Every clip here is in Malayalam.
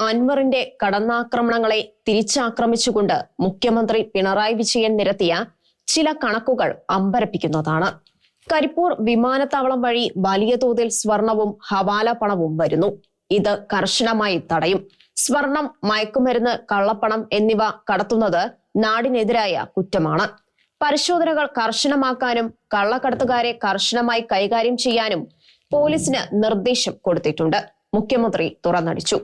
അൻവറിന്റെ കടന്നാക്രമണങ്ങളെ തിരിച്ചാക്രമിച്ചുകൊണ്ട് മുഖ്യമന്ത്രി പിണറായി വിജയൻ നിരത്തിയ ചില കണക്കുകൾ അമ്പരപ്പിക്കുന്നതാണ്. കരിപ്പൂർ വിമാനത്താവളം വഴി വലിയ തോതിൽ സ്വർണവും ഹവാല പണവും വരുന്നു. ഇത് കർശനമായി തടയും. സ്വർണം മയക്കുമരുന്ന് കള്ളപ്പണം എന്നിവ കടത്തുന്നത് നാടിനെതിരായ കുറ്റമാണ്. പരിശോധനകൾ കർശനമാക്കാനും കള്ളക്കടത്തുകാരെ കർശനമായി കൈകാര്യം ചെയ്യാനും പോലീസിന് നിർദ്ദേശം കൊടുത്തിട്ടുണ്ട്. മുഖ്യമന്ത്രി തുറന്നടിച്ചു.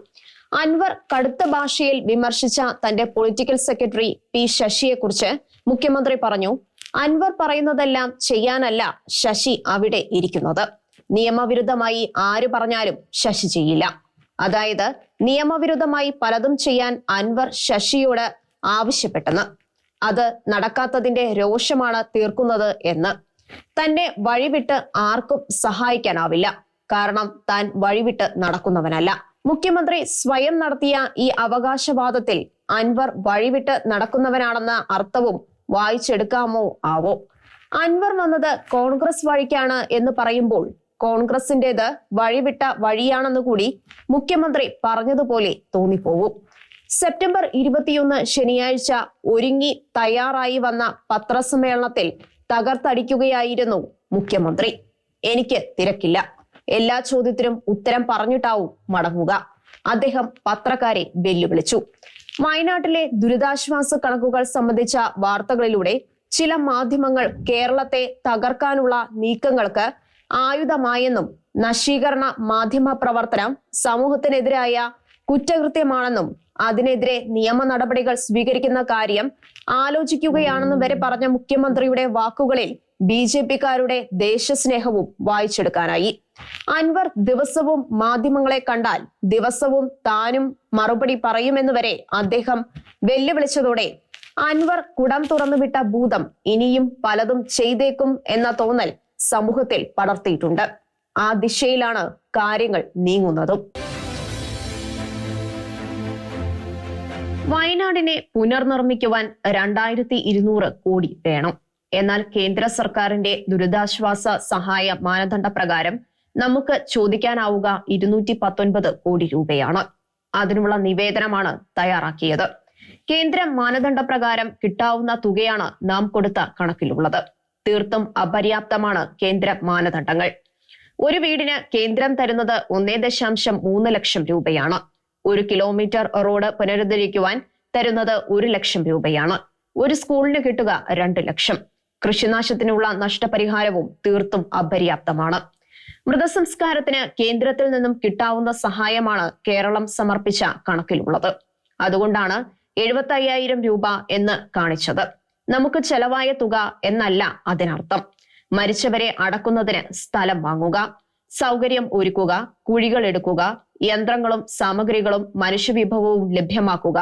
അൻവർ കടുത്ത ഭാഷയിൽ വിമർശിച്ച തന്റെ പൊളിറ്റിക്കൽ സെക്രട്ടറി പി ശശിയെക്കുറിച്ച് മുഖ്യമന്ത്രി പറഞ്ഞു അൻവർ പറയുന്നതെല്ലാം ചെയ്യാനല്ല ശശി അവിടെ ഇരിക്കുന്നത്. നിയമവിരുദ്ധമായി ആര് പറഞ്ഞാലും ശശി ചെയ്യില്ല. അതായത് നിയമവിരുദ്ധമായി പലതും ചെയ്യാൻ അൻവർ ശശിയോട് ആവശ്യപ്പെട്ടെന്ന്. അത് നടക്കാത്തതിന്റെ രോഷമാണ് തീർക്കുന്നത് എന്ന്. തന്നെ വഴിവിട്ട് ആർക്കും സഹായിക്കാനാവില്ല. കാരണം താൻ വഴിവിട്ട് നടക്കുന്നവനല്ല. മുഖ്യമന്ത്രി സ്വയം നടത്തിയ ഈ അവകാശവാദത്തിൽ അൻവർ വഴിവിട്ട് നടക്കുന്നവനാണെന്ന അർത്ഥവും വായിച്ചെടുക്കാമോ ആവോ? അൻവർ വന്നത് കോൺഗ്രസ് വഴിക്കാണ് എന്ന് പറയുമ്പോൾ കോൺഗ്രസിന്റേത് വഴിവിട്ട വഴിയാണെന്ന് കൂടി മുഖ്യമന്ത്രി പറഞ്ഞതുപോലെ തോന്നിപ്പോവും സെപ്റ്റംബർ ഇരുപത്തിയൊന്ന് ശനിയാഴ്ച ഒരുങ്ങി തയ്യാറായി വന്ന പത്രസമ്മേളനത്തിൽ തകർത്തടിക്കുകയായിരുന്നു മുഖ്യമന്ത്രി. എനിക്ക് തിരക്കില്ല. എല്ലാ ചോദ്യത്തിനും ഉത്തരം പറഞ്ഞിട്ടാവും മടങ്ങുക. അദ്ദേഹം പത്രക്കാരെ വെല്ലുവിളിച്ചു. വയനാട്ടിലെ ദുരിതാശ്വാസ കണക്കുകൾ സംബന്ധിച്ച വാർത്തകളിലൂടെ ചില മാധ്യമങ്ങൾ കേരളത്തെ തകർക്കാനുള്ള നീക്കങ്ങൾക്ക് ആയുധമായെന്നും നശീകരണ മാധ്യമ പ്രവർത്തനം സമൂഹത്തിനെതിരായ കുറ്റകൃത്യമാണെന്നും അതിനെതിരെ നിയമ നടപടികൾ സ്വീകരിക്കുന്ന കാര്യം ആലോചിക്കുകയാണെന്നും വരെ പറഞ്ഞ മുഖ്യമന്ത്രിയുടെ വാക്കുകളിൽ ബി ജെ പിക്കാരുടെ ദേശസ്നേഹവും വായിച്ചെടുക്കാനായി. അൻവർ ദിവസവും മാധ്യമങ്ങളെ കണ്ടാൽ ദിവസവും താനും മറുപടി പറയുമെന്ന് വരെ അദ്ദേഹം വെല്ലുവിളിച്ചതോടെ അൻവർ കുടം തുറന്നുവിട്ട ഭൂതം ഇനിയും പലതും ചെയ്തേക്കും എന്ന തോന്നൽ സമൂഹത്തിൽ പടർത്തിയിട്ടുണ്ട്. ആ ദിശയിലാണ് കാര്യങ്ങൾ നീങ്ങുന്നതും. വയനാടിനെ പുനർനിർമ്മിക്കുവാൻ രണ്ടായിരത്തി ഇരുന്നൂറ് കോടി വേണം. എന്നാൽ കേന്ദ്ര സർക്കാരിന്റെ ദുരിതാശ്വാസ സഹായ മാനദണ്ഡ പ്രകാരം നമുക്ക് ചോദിക്കാനാവുക ഇരുന്നൂറ്റി പത്തൊൻപത് കോടി രൂപയാണ്. അതിനുള്ള നിവേദനമാണ് തയ്യാറാക്കിയത്. കേന്ദ്ര മാനദണ്ഡ പ്രകാരം കിട്ടാവുന്ന തുകയാണ് നാം കൊടുത്ത കണക്കിലുള്ളത്. തീർത്തും അപര്യാപ്തമാണ് കേന്ദ്ര മാനദണ്ഡങ്ങൾ. ഒരു വീടിന് കേന്ദ്രം തരുന്നത് ഒന്നേ ദശാംശം മൂന്ന് ലക്ഷം രൂപയാണ്. ഒരു കിലോമീറ്റർ റോഡ് പുനരുദ്ധരിക്കുവാൻ തരുന്നത് ഒരു ലക്ഷം രൂപയാണ്. ഒരു സ്കൂളിന് കിട്ടുക രണ്ട് ലക്ഷം. കൃഷിനാശത്തിനുള്ള നഷ്ടപരിഹാരവും തീർത്തും അപര്യാപ്തമാണ്. മൃതസംസ്കാരത്തിന് കേന്ദ്രത്തിൽ നിന്നും കിട്ടാവുന്ന സഹായമാണ് കേരളം സമർപ്പിച്ച കണക്കിലുള്ളത്. അതുകൊണ്ടാണ് എഴുപത്തി അയ്യായിരം രൂപ എന്ന് കാണിച്ചത്. നമുക്ക് ചെലവായ തുക എന്നല്ല അതിനർത്ഥം. മരിച്ചവരെ അടക്കുന്നതിന് സ്ഥലം വാങ്ങുക സൗകര്യം ഒരുക്കുക കുഴികൾ എടുക്കുക യന്ത്രങ്ങളും സാമഗ്രികളും മനുഷ്യവിഭവവും ലഭ്യമാക്കുക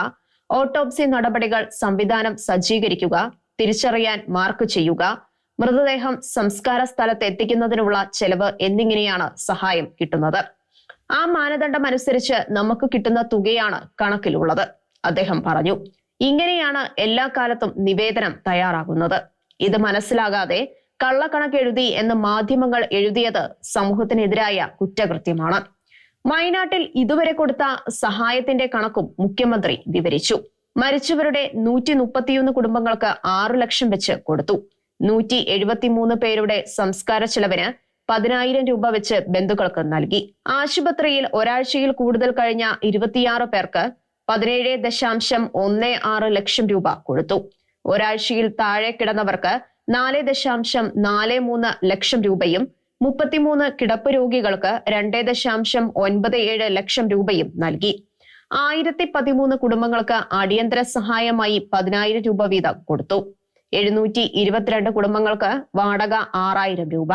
ഓട്ടോപ്സി നടപടികൾ സംവിധാനം സജ്ജീകരിക്കുക തിരിച്ചറിയാൻ മാർക്ക് ചെയ്യുക മൃതദേഹം സംസ്കാര സ്ഥലത്ത് എത്തിക്കുന്നതിനുള്ള ചെലവ് എന്നിങ്ങനെയാണ് സഹായം കിട്ടുന്നത്. ആ മാനദണ്ഡം അനുസരിച്ച് നമുക്ക് കിട്ടുന്ന തുകയാണ് കണക്കിലുള്ളത് അദ്ദേഹം പറഞ്ഞു. ഇങ്ങനെയാണ് എല്ലാ കാലത്തും നിവേദനം തയ്യാറാകുന്നത്. ഇത് മനസ്സിലാകാതെ കള്ളക്കണക്ക് എഴുതി എന്ന് മാധ്യമങ്ങൾ എഴുതിയത് സമൂഹത്തിനെതിരായ കുറ്റകൃത്യമാണ്. വയനാട്ടിൽ ഇതുവരെ കൊടുത്ത സഹായത്തിന്റെ കണക്കും മുഖ്യമന്ത്രി വിവരിച്ചു. മരിച്ചവരുടെ നൂറ്റി മുപ്പത്തിയൊന്ന് കുടുംബങ്ങൾക്ക് ആറു ലക്ഷം വെച്ച് കൊടുത്തു. നൂറ്റി എഴുപത്തിമൂന്ന് പേരുടെ സംസ്കാര ചെലവിന് പതിനായിരം രൂപ വെച്ച് ബന്ധുക്കൾക്ക് നൽകി. ആശുപത്രിയിൽ ഒരാഴ്ചയിൽ കൂടുതൽ കഴിഞ്ഞ ഇരുപത്തിയാറ് പേർക്ക് പതിനേഴ് ദശാംശം ഒന്ന് ആറ് ലക്ഷം രൂപ കൊടുത്തു. ഒരാഴ്ചയിൽ താഴെ കിടന്നവർക്ക് നാല് ദശാംശം നാല് മൂന്ന് ലക്ഷം രൂപയും മുപ്പത്തിമൂന്ന് കിടപ്പ് രോഗികൾക്ക് രണ്ട് ദശാംശം ഒൻപത് ഏഴ് ലക്ഷം രൂപയും നൽകി. ആയിരത്തി പതിമൂന്ന് കുടുംബങ്ങൾക്ക് അടിയന്തര സഹായമായി പതിനായിരം രൂപ വീതം കൊടുത്തു. എഴുന്നൂറ്റി ഇരുപത്തിരണ്ട് കുടുംബങ്ങൾക്ക് വാടക ആറായിരം രൂപ.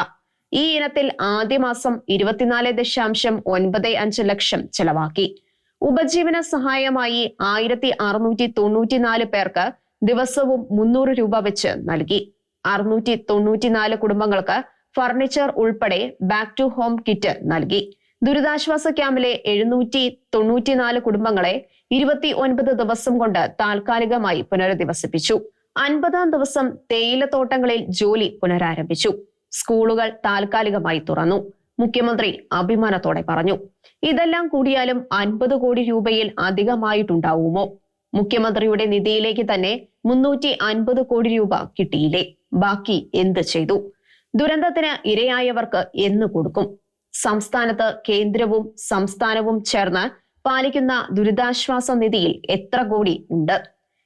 ഈ ഇനത്തിൽ ആദ്യ മാസം ഇരുപത്തിനാല് ദശാംശം ഒൻപത് അഞ്ച് ലക്ഷം ചെലവാക്കി. ഉപജീവന സഹായമായി ആയിരത്തി അറുന്നൂറ്റി തൊണ്ണൂറ്റിനാല് പേർക്ക് ദിവസവും മുന്നൂറ് രൂപ വെച്ച് നൽകി. അറുന്നൂറ്റി തൊണ്ണൂറ്റിനാല് കുടുംബങ്ങൾക്ക് ഫർണിച്ചർ ഉൾപ്പെടെ ബാക്ക് ടു ഹോം കിറ്റ് നൽകി. ദുരിതാശ്വാസ ക്യാമ്പിലെ എഴുന്നൂറ്റി തൊണ്ണൂറ്റിനാല് കുടുംബങ്ങളെ ഇരുപത്തി ഒൻപത് ദിവസം കൊണ്ട് താൽക്കാലികമായി പുനരധിവസിപ്പിച്ചു. അൻപതാം ദിവസം തേയിലത്തോട്ടങ്ങളിൽ ജോലി പുനരാരംഭിച്ചു. സ്കൂളുകൾ താൽക്കാലികമായി തുറന്നു. മുഖ്യമന്ത്രി അഭിമാനത്തോടെ പറഞ്ഞു ഇതെല്ലാം കൂടിയാലും അൻപത് കോടി രൂപയിൽ അധികമായിട്ടുണ്ടാവുമോ? മുഖ്യമന്ത്രിയുടെ നിധിയിലേക്ക് തന്നെ മുന്നൂറ്റി അൻപത് കോടി രൂപ കിട്ടിയില്ലേ? ബാക്കി എന്ത് ചെയ്തു? ദുരന്തത്തിന് ഇരയായവർക്ക് എന്ന് കൊടുക്കും. സംസ്ഥാനത്ത് കേന്ദ്രവും സംസ്ഥാനവും ചേർന്ന് പാലിക്കുന്ന ദുരിതാശ്വാസ നിധിയിൽ എത്ര കോടി ഉണ്ട്?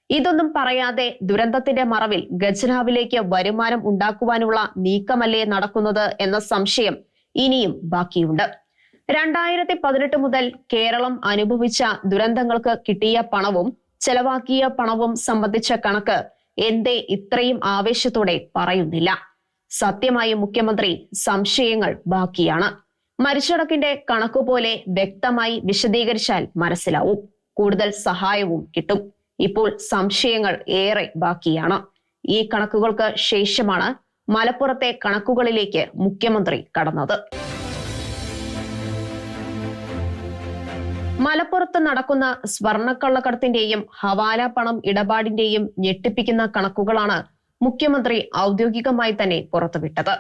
ഇതൊന്നും പറയാതെ ദുരന്തത്തിന്റെ മറവിൽ ഖജനാവിലേക്ക് വരുമാനം ഉണ്ടാക്കുവാനുള്ള നീക്കമല്ലേ നടക്കുന്നത് എന്ന സംശയം ഇനിയും ബാക്കിയുണ്ട്. രണ്ടായിരത്തി പതിനെട്ട് മുതൽ കേരളം അനുഭവിച്ച ദുരന്തങ്ങൾക്ക് കിട്ടിയ പണവും ചെലവാക്കിയ പണവും സംബന്ധിച്ച കണക്ക് എന്തേ ഇത്രയും ആവേശത്തോടെ പറയുന്നില്ല. സത്യമായി മുഖ്യമന്ത്രി സംശയങ്ങൾ ബാക്കിയാണ്. മരിച്ചടക്കിന്റെ കണക്കുപോലെ വ്യക്തമായി വിശദീകരിച്ചാൽ മനസ്സിലാവും. കൂടുതൽ സഹായവും കിട്ടും. ഇപ്പോൾ സംശയങ്ങൾ ഏറെ ബാക്കിയാണ്. ഈ കണക്കുകൾക്ക് ശേഷമാണ് മലപ്പുറത്തെ കണക്കുകളിലേക്ക് മുഖ്യമന്ത്രി കടന്നത്. മലപ്പുറത്ത് നടക്കുന്ന സ്വർണക്കള്ളക്കടത്തിന്റെയും ഹവാല പണം ഇടപാടിന്റെയും ഞെട്ടിപ്പിക്കുന്ന കണക്കുകളാണ് മുഖ്യമന്ത്രി ഔദ്യോഗികമായി തന്നെ പുറത്തുവിട്ടത്.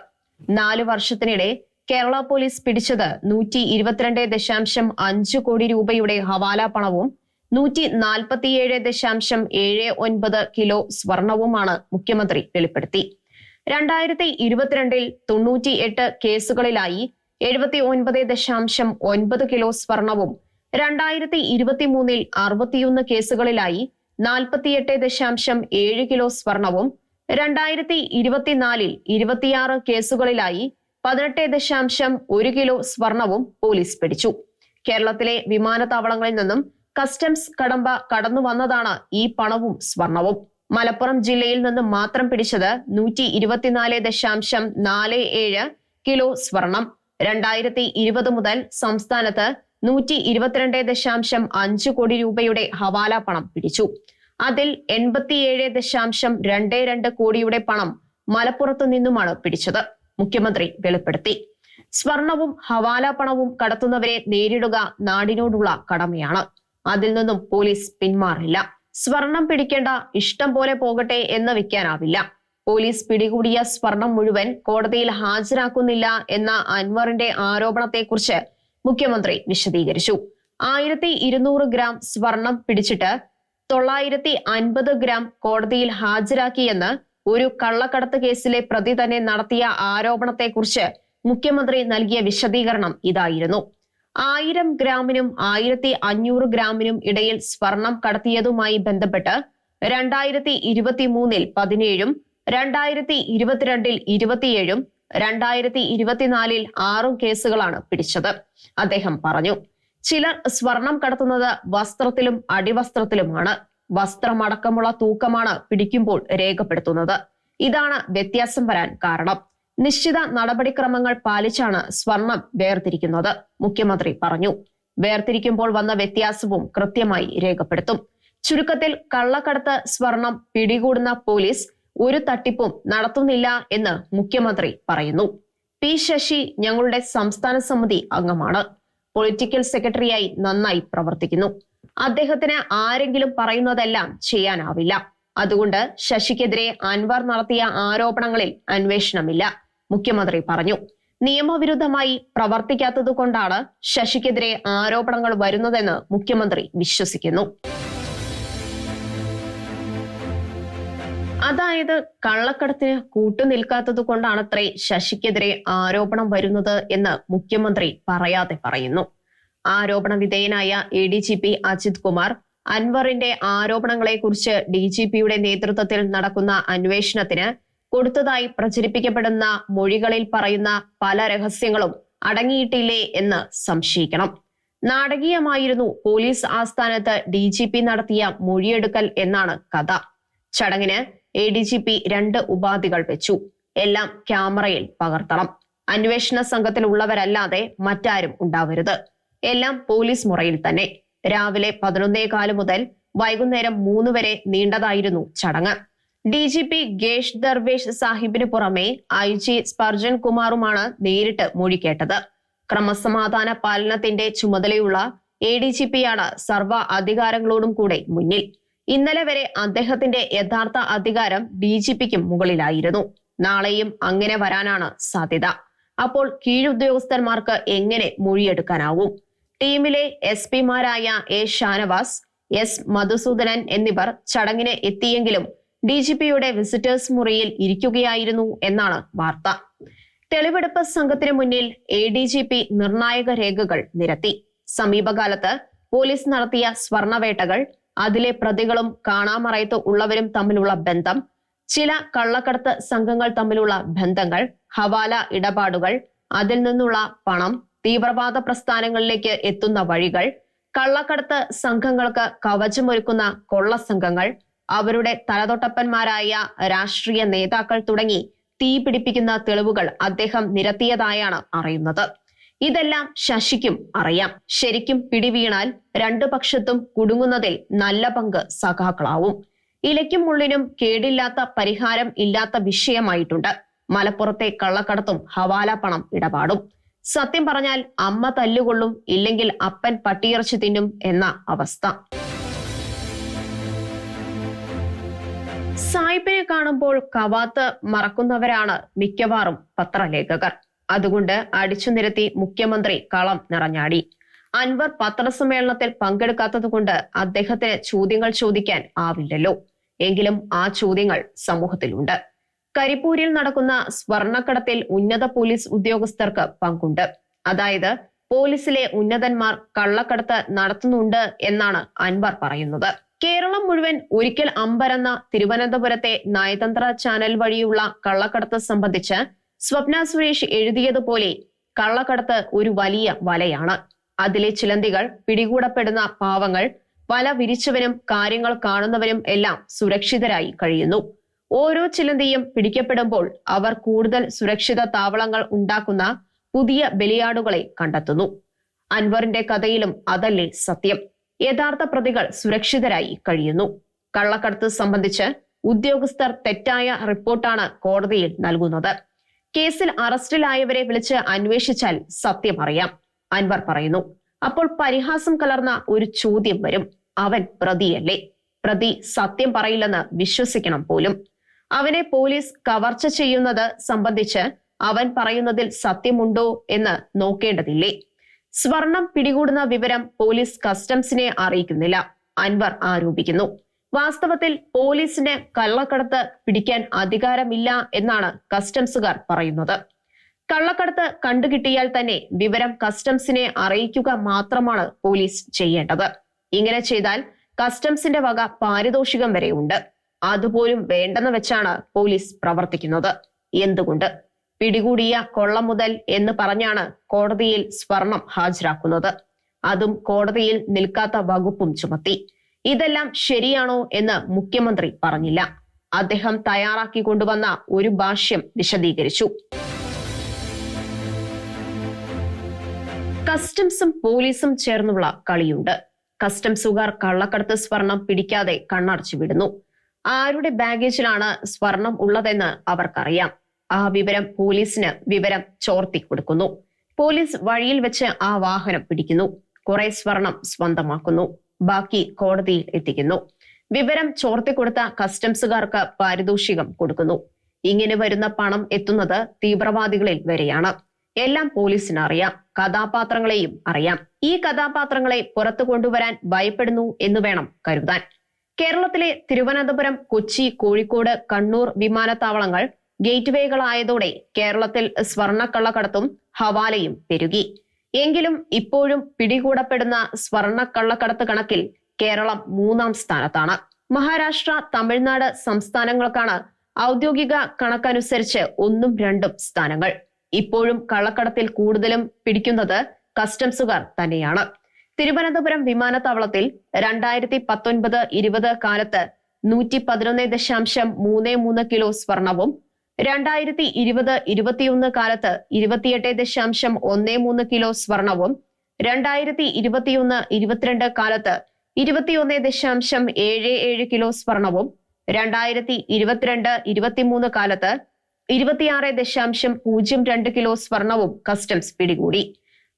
നാലു വർഷത്തിനിടെ കേരള പോലീസ് പിടിച്ചത് നൂറ്റി ഇരുപത്തിരണ്ട് ദശാംശം അഞ്ച് കോടി രൂപയുടെ ഹവാല പണവും നൂറ്റി നാൽപ്പത്തിയേഴ് ദശാംശം ഏഴ് ഒൻപത് കിലോ സ്വർണവുമാണ് മുഖ്യമന്ത്രി വെളിപ്പെടുത്തി. രണ്ടായിരത്തി ഇരുപത്തിരണ്ടിൽ തൊണ്ണൂറ്റി എട്ട് കേസുകളിലായി എഴുപത്തി ഒൻപത് ദശാംശം ഒൻപത് കിലോ സ്വർണവും രണ്ടായിരത്തി ഇരുപത്തിമൂന്നിൽ അറുപത്തിയൊന്ന് കേസുകളിലായി നാൽപ്പത്തിയെട്ട് ദശാംശം ഏഴ് കിലോ സ്വർണവും രണ്ടായിരത്തി ഇരുപത്തിനാലിൽ ഇരുപത്തിയാറ് കേസുകളിലായി പതിനെട്ട് ദശാംശം ഒരു കിലോ സ്വർണവും പോലീസ് പിടിച്ചു. കേരളത്തിലെ വിമാനത്താവളങ്ങളിൽ നിന്നും കസ്റ്റംസ് കടമ്പ കടന്നു വന്നതാണ് ഈ പണവും സ്വർണവും. മലപ്പുറം ജില്ലയിൽ നിന്ന് മാത്രം പിടിച്ചത് നൂറ്റി ഇരുപത്തിനാല് ദശാംശം നാല് ഏഴ് കിലോ സ്വർണം. രണ്ടായിരത്തി ഇരുപത് മുതൽ സംസ്ഥാനത്ത് നൂറ്റി ഇരുപത്തിരണ്ട് ദശാംശം അഞ്ച് കോടി രൂപയുടെ ഹവാല പണം പിടിച്ചു. അതിൽ എൺപത്തിയേഴ് ദശാംശം രണ്ട് രണ്ട് കോടിയുടെ പണം മലപ്പുറത്തു നിന്നുമാണ് പിടിച്ചത്. മുഖ്യമന്ത്രി വെളിപ്പെടുത്തി. സ്വർണവും ഹവാല പണവും കടത്തുന്നവരെ നേരിടുക നാടിനോടുള്ള കടമയാണ്. അതിൽ നിന്നും പോലീസ് പിന്മാറില്ല. സ്വർണം പിടിക്കേണ്ട ഇഷ്ടം പോലെ പോകട്ടെ എന്ന് വെക്കാനാവില്ല. പോലീസ് പിടികൂടിയ സ്വർണം മുഴുവൻ കോടതിയിൽ ഹാജരാക്കുന്നില്ല എന്ന അൻവറിന്റെ ആരോപണത്തെക്കുറിച്ച് മുഖ്യമന്ത്രി വിശദീകരിച്ചു. ആയിരത്തി ഇരുന്നൂറ് ഗ്രാം സ്വർണം പിടിച്ചിട്ട് തൊള്ളായിരത്തി അൻപത് ഗ്രാം കോടതിയിൽ ഹാജരാക്കിയെന്ന് ഒരു കള്ളക്കടത്ത് കേസിലെ പ്രതി തന്നെ നടത്തിയ ആരോപണത്തെക്കുറിച്ച് മുഖ്യമന്ത്രി നൽകിയ വിശദീകരണം ഇതായിരുന്നു. ആയിരം ഗ്രാമിനും ആയിരത്തി അഞ്ഞൂറ് ഗ്രാമിനും ഇടയിൽ സ്വർണം കടത്തിയതുമായി ബന്ധപ്പെട്ട് രണ്ടായിരത്തി ഇരുപത്തി മൂന്നിൽ പതിനേഴും രണ്ടായിരത്തി ഇരുപത്തിരണ്ടിൽ ഇരുപത്തിയേഴും രണ്ടായിരത്തി ഇരുപത്തിനാലിൽ ആറും കേസുകളാണ് പിടിച്ചത്. അദ്ദേഹം പറഞ്ഞു ചിലർ സ്വർണം കടത്തുന്നത് വസ്ത്രത്തിലും അടിവസ്ത്രത്തിലുമാണ്. വസ്ത്രമടക്കമുള്ള തൂക്കമാണ് പിടിക്കുമ്പോൾ രേഖപ്പെടുത്തുന്നത്. ഇതാണ് വ്യത്യാസം വരാൻ കാരണം. നിശ്ചിത നടപടിക്രമങ്ങൾ പാലിച്ചാണ് സ്വർണം വേർതിരിക്കുന്നത്. മുഖ്യമന്ത്രി പറഞ്ഞു. വേർതിരിക്കുമ്പോൾ വന്ന വ്യത്യാസവും കൃത്യമായി രേഖപ്പെടുത്തും. ചുരുക്കത്തിൽ കള്ളക്കടത്ത് സ്വർണം പിടികൂടുന്ന പോലീസ് ഒരു തട്ടിപ്പും നടത്തുന്നില്ല എന്ന് മുഖ്യമന്ത്രി പറയുന്നു. പി ശശി ഞങ്ങളുടെ സംസ്ഥാന സമിതി അംഗമാണ്. പൊളിറ്റിക്കൽ സെക്രട്ടറിയായി നന്നായി പ്രവർത്തിക്കുന്നു. അദ്ദേഹത്തിന് ആരെങ്കിലും പറയുന്നതെല്ലാം ചെയ്യാനാവില്ല. അതുകൊണ്ട് ശശിക്കെതിരെ അൻവർ നടത്തിയ ആരോപണങ്ങളിൽ അന്വേഷണമില്ല. മുഖ്യമന്ത്രി പറഞ്ഞു നിയമവിരുദ്ധമായി പ്രവർത്തിക്കാത്തതുകൊണ്ടാണ് ശശിക്കെതിരെ ആരോപണങ്ങൾ വരുന്നതെന്ന് മുഖ്യമന്ത്രി വിശ്വസിക്കുന്നു. അതായത് കള്ളക്കടത്തിന് കൂട്ടുനിൽക്കാത്തത് കൊണ്ടാണത്രേ ശശിക്കെതിരെ ആരോപണം വരുന്നത് എന്ന് മുഖ്യമന്ത്രി പറയാതെ പറയുന്നു. ആരോപണ വിധേയനായ A D G P Ajith Kumar. അൻവറിന്റെ ആരോപണങ്ങളെക്കുറിച്ച് ഡി ജി പിയുടെ നേതൃത്വത്തിൽ നടക്കുന്ന അന്വേഷണത്തിന് കൊടുത്തതായി പ്രചരിപ്പിക്കപ്പെടുന്ന മൊഴികളിൽ പറയുന്ന പല രഹസ്യങ്ങളും അടങ്ങിയിട്ടില്ലേ എന്ന് സംശയിക്കണം. നാടകീയമായിരുന്നു പോലീസ് ആസ്ഥാനത്ത് ഡി ജി പി നടത്തിയ മൊഴിയെടുക്കൽ എന്നാണ് കഥ. ചടങ്ങിന് എ ഡി ജി പി രണ്ട് ഉപാധികൾ വെച്ചു. എല്ലാം ക്യാമറയിൽ പകർത്തണം. അന്വേഷണ സംഘത്തിലുള്ളവരല്ലാതെ മറ്റാരും ഉണ്ടാവരുത്. എല്ലാം പോലീസ് മുറയിൽ തന്നെ. രാവിലെ പതിനൊന്നേകാൽ മുതൽ വൈകുന്നേരം മൂന്ന് വരെ നീണ്ടതായിരുന്നു ചടങ്ങ്. ഡി ജി പി ഗേഷ് ദർവേഷ് സാഹിബിന് പുറമെ ഐ ജി സ്പർജൻ കുമാറുമാണ് നേരിട്ട് മൊഴി കേട്ടത് ക്രമസമാധാന പാലനത്തിന്റെ ചുമതലയുള്ള എ ഡി ജി പിയാണ് സർവ അധികാരങ്ങളോടും കൂടെ മുന്നിൽ. ഇന്നലെ വരെ അദ്ദേഹത്തിന്റെ യഥാർത്ഥ അധികാരം ഡി ജി പിക്കും മുകളിലായിരുന്നു. നാളെയും അങ്ങനെ വരാനാണ് സാധ്യത. അപ്പോൾ കീഴുദ്യോഗസ്ഥന്മാർക്ക് എങ്ങനെ മൊഴിയെടുക്കാനാവും? ടീമിലെ എസ് പിമാരായ എ ഷാനവാസ് എസ് മധുസൂദനൻ എന്നിവർ ചടങ്ങിന് എത്തിയെങ്കിലും ഡി ജി പിയുടെ വിസിറ്റേഴ്സ് മുറിയിൽ ഇരിക്കുകയായിരുന്നു എന്നാണ് വാർത്ത. തെളിവെടുപ്പ് സംഘത്തിന് മുന്നിൽ എ ഡി ജി പി നിർണായക രേഖകൾ നിരത്തി. സമീപകാലത്ത് പോലീസ് നടത്തിയ സ്വർണവേട്ടകൾ അതിലെ പ്രതികളും കാണാമറയത്ത് ഉള്ളവരും തമ്മിലുള്ള ബന്ധം ചില കള്ളക്കടത്ത് സംഘങ്ങൾ തമ്മിലുള്ള ബന്ധങ്ങൾ ഹവാല ഇടപാടുകൾ അതിൽ നിന്നുള്ള പണം തീവ്രവാദ പ്രസ്ഥാനങ്ങളിലേക്ക് എത്തുന്ന വഴികൾ കള്ളക്കടത്ത് സംഘങ്ങൾക്ക് കവചമൊരുക്കുന്ന കൊള്ള സംഘങ്ങൾ അവരുടെ തലതൊട്ടപ്പന്മാരായ രാഷ്ട്രീയ നേതാക്കൾ തുടങ്ങി തീ പിടിപ്പിക്കുന്ന തെളിവുകൾ അദ്ദേഹം നിരത്തിയതായാണ് അറിയുന്നത്. ഇതെല്ലാം ശശിക്കും അറിയാം. ശരിക്കും പിടിവീണാൽ രണ്ടു പക്ഷത്തും കുടുങ്ങുന്നതിൽ നല്ല പങ്ക് സഖാക്കളാവും. ഇലയ്ക്കും മുള്ളിനും കേടില്ലാത്ത പരിഹാരം ഇല്ലാത്ത വിഷയമായിട്ടുണ്ട്. മലപ്പുറത്തെ കള്ളക്കടത്തും ഹവാല പണം ഇടപാടും. സത്യം പറഞ്ഞാൽ അമ്മ തല്ലുകൊള്ളും ഇല്ലെങ്കിൽ അപ്പൻ പട്ടിയിറച്ചി തിന്നും എന്ന അവസ്ഥ. സായിപ്പിനെ കാണുമ്പോൾ കവാത്ത് മറക്കുന്നവരാണ് മിക്കവാറും പത്രലേഖകർ. അതുകൊണ്ട് അടിച്ചു നിരത്തി മുഖ്യമന്ത്രി കളം നിറഞ്ഞാടി. അൻവർ പത്രസമ്മേളനത്തിൽ പങ്കെടുക്കാത്തതുകൊണ്ട് അദ്ദേഹത്തിന് ചോദ്യങ്ങൾ ചോദിക്കാൻ ആവില്ലല്ലോ. എങ്കിലും ആ ചോദ്യങ്ങൾ സമൂഹത്തിലുണ്ട്. കരിപ്പൂരിൽ നടക്കുന്ന സ്വർണക്കടത്തിൽ ഉന്നത പോലീസ് ഉദ്യോഗസ്ഥർക്ക് പങ്കുണ്ട്. അതായത് പോലീസിലെ ഉന്നതന്മാർ കള്ളക്കടത്ത് നടത്തുന്നുണ്ട് എന്നാണ് അൻവർ പറയുന്നത്. കേരളം മുഴുവൻ ഒരിക്കൽ അമ്പരന്ന തിരുവനന്തപുരത്തെ നയതന്ത്ര ചാനൽ വഴിയുള്ള കള്ളക്കടത്ത് സംബന്ധിച്ച് സ്വപ്ന സുരേഷ് എഴുതിയതുപോലെ കള്ളക്കടത്ത് ഒരു വലിയ വലയാണ്. അതിലെ ചിലന്തികൾ പിടികൂടപ്പെടുന്ന പാവങ്ങൾ വല വിരിച്ചവനും കാര്യങ്ങൾ കാണുന്നവരും എല്ലാം സുരക്ഷിതരായി കഴിയുന്നു. ഓരോ ചിലന്തിയും പിടിക്കപ്പെടുമ്പോൾ അവർ കൂടുതൽ സുരക്ഷിത താവളങ്ങൾ ഉണ്ടാക്കുന്ന പുതിയ ബലിയാടുകളെ കണ്ടെത്തുന്നു. അൻവറിന്റെ കഥയിലും അതല്ലേ സത്യം. യഥാർത്ഥ പ്രതികൾ സുരക്ഷിതരായി കഴിയുന്നു. കള്ളക്കടത്ത് സംബന്ധിച്ച് ഉദ്യോഗസ്ഥർ തെറ്റായ റിപ്പോർട്ടാണ് കോടതിയിൽ നൽകുന്നത്. കേസിൽ അറസ്റ്റിലായവരെ വിളിച്ച് അന്വേഷിച്ചാൽ സത്യം അറിയാം അൻവർ പറയുന്നു. അപ്പോൾ പരിഹാസം കലർന്ന ഒരു ചോദ്യം വരും. അവൻ പ്രതിയല്ലേ? പ്രതി സത്യം പറയില്ലെന്ന് വിശ്വസിക്കണം പോലും. അവനെ പോലീസ് കവർച്ച ചെയ്യുന്നത് സംബന്ധിച്ച് അവൻ പറയുന്നതിൽ സത്യമുണ്ടോ എന്ന് നോക്കേണ്ടതില്ലേ? സ്വർണം പിടികൂടുന്ന വിവരം പോലീസ് കസ്റ്റംസിനെ അറിയിക്കുന്നില്ല. അൻവർ ആരോപിക്കുന്നു. വാസ്തവത്തിൽ പോലീസിന് കള്ളക്കടത്ത് പിടിക്കാൻ അധികാരമില്ല എന്നാണ് കസ്റ്റംസുകാർ പറയുന്നത്. കള്ളക്കടത്ത് കണ്ടുകിട്ടിയാൽ തന്നെ വിവരം കസ്റ്റംസിനെ അറിയിക്കുക മാത്രമാണ് പോലീസ് ചെയ്യേണ്ടത്. ഇങ്ങനെ ചെയ്താൽ കസ്റ്റംസിന്റെ വക പാരിതോഷികം വരെയുണ്ട്. അതുപോലും വേണ്ടെന്ന് വെച്ചാണ് പോലീസ് പ്രവർത്തിക്കുന്നത്. എന്തുകൊണ്ട്? പിടികൂടിയ കൊള്ള മുതൽ എന്ന് പറഞ്ഞാണ് കോടതിയിൽ സ്വർണം ഹാജരാക്കുന്നത്. അതും കോടതിയിൽ നിൽക്കാത്ത വകുപ്പും ചുമത്തി. ഇതെല്ലാം ശരിയാണോ എന്ന് മുഖ്യമന്ത്രി പറഞ്ഞില്ല. അദ്ദേഹം തയ്യാറാക്കി കൊണ്ടുവന്ന ഒരു ഭാഷ്യം വിശദീകരിച്ചു. കസ്റ്റംസും പോലീസും ചേർന്നുള്ള കളിയുണ്ട്. കസ്റ്റംസുകാർ കള്ളക്കടത്ത് സ്വർണം പിടിക്കാതെ കണ്ണടച്ചു വിടുന്നു ആരുടെ ബാഗേജിലാണ് സ്വർണം ഉള്ളതെന്ന് അവർക്കറിയാം. ആ വിവരം പോലീസിന് വിവരം ചോർത്തി കൊടുക്കുന്നു. പോലീസ് വഴിയിൽ വെച്ച് ആ വാഹനം പിടിക്കുന്നു. കുറെ സ്വർണം സ്വന്തമാക്കുന്നു. ബാക്കി കോടതിയിൽ എത്തിക്കുന്നു. വിവരം ചോർത്തി കൊടുത്ത കസ്റ്റംസുകാർക്ക് പാരിതോഷികം കൊടുക്കുന്നു. ഇങ്ങനെ വരുന്ന പണം എത്തുന്നത് തീവ്രവാദികളിൽ വരെയാണ്. എല്ലാം പോലീസിന് അറിയാം കഥാപാത്രങ്ങളെയും അറിയാം. ഈ കഥാപാത്രങ്ങളെ പുറത്തു കൊണ്ടുവരാൻ ഭയപ്പെടുന്നു എന്ന് വേണം കരുതാൻ. കേരളത്തിലെ തിരുവനന്തപുരം കൊച്ചി കോഴിക്കോട് കണ്ണൂർ വിമാനത്താവളങ്ങൾ ഗേറ്റ് വേകളായതോടെ കേരളത്തിൽ സ്വർണക്കള്ളക്കടത്തും ഹവാലയും പെരുകി. എങ്കിലും ഇപ്പോഴും പിടികൂടപ്പെടുന്ന സ്വർണക്കള്ളക്കടത്ത് കണക്കിൽ കേരളം മൂന്നാം സ്ഥാനത്താണ്. മഹാരാഷ്ട്ര തമിഴ്നാട് സംസ്ഥാനങ്ങൾക്കാണ് ഔദ്യോഗിക കണക്കനുസരിച്ച് ഒന്നും രണ്ടും സ്ഥാനങ്ങൾ. ഇപ്പോഴും കള്ളക്കടത്തിൽ കൂടുതലും പിടിക്കുന്നത് കസ്റ്റംസുകാർ തന്നെയാണ്. തിരുവനന്തപുരം വിമാനത്താവളത്തിൽ രണ്ടായിരത്തി പത്തൊൻപത് ഇരുപത് കാലത്ത് നൂറ്റി പതിനൊന്ന് ദശാംശം മൂന്ന് മൂന്ന് കിലോ സ്വർണവും രണ്ടായിരത്തി ഇരുപത് ഇരുപത്തിയൊന്ന് കാലത്ത് ഇരുപത്തിയെട്ട് ദശാംശം ഒന്ന് മൂന്ന് കിലോ സ്വർണവും രണ്ടായിരത്തി ഇരുപത്തിയൊന്ന് ഇരുപത്തിരണ്ട് കാലത്ത് ഇരുപത്തിയൊന്ന് ദശാംശം ഏഴ് ഏഴ് കിലോ സ്വർണവും രണ്ടായിരത്തി ഇരുപത്തിരണ്ട് ഇരുപത്തിമൂന്ന് കാലത്ത് ഇരുപത്തിയാറ് ദശാംശം പൂജ്യം രണ്ട് കിലോ സ്വർണവും കസ്റ്റംസ് പിടികൂടി.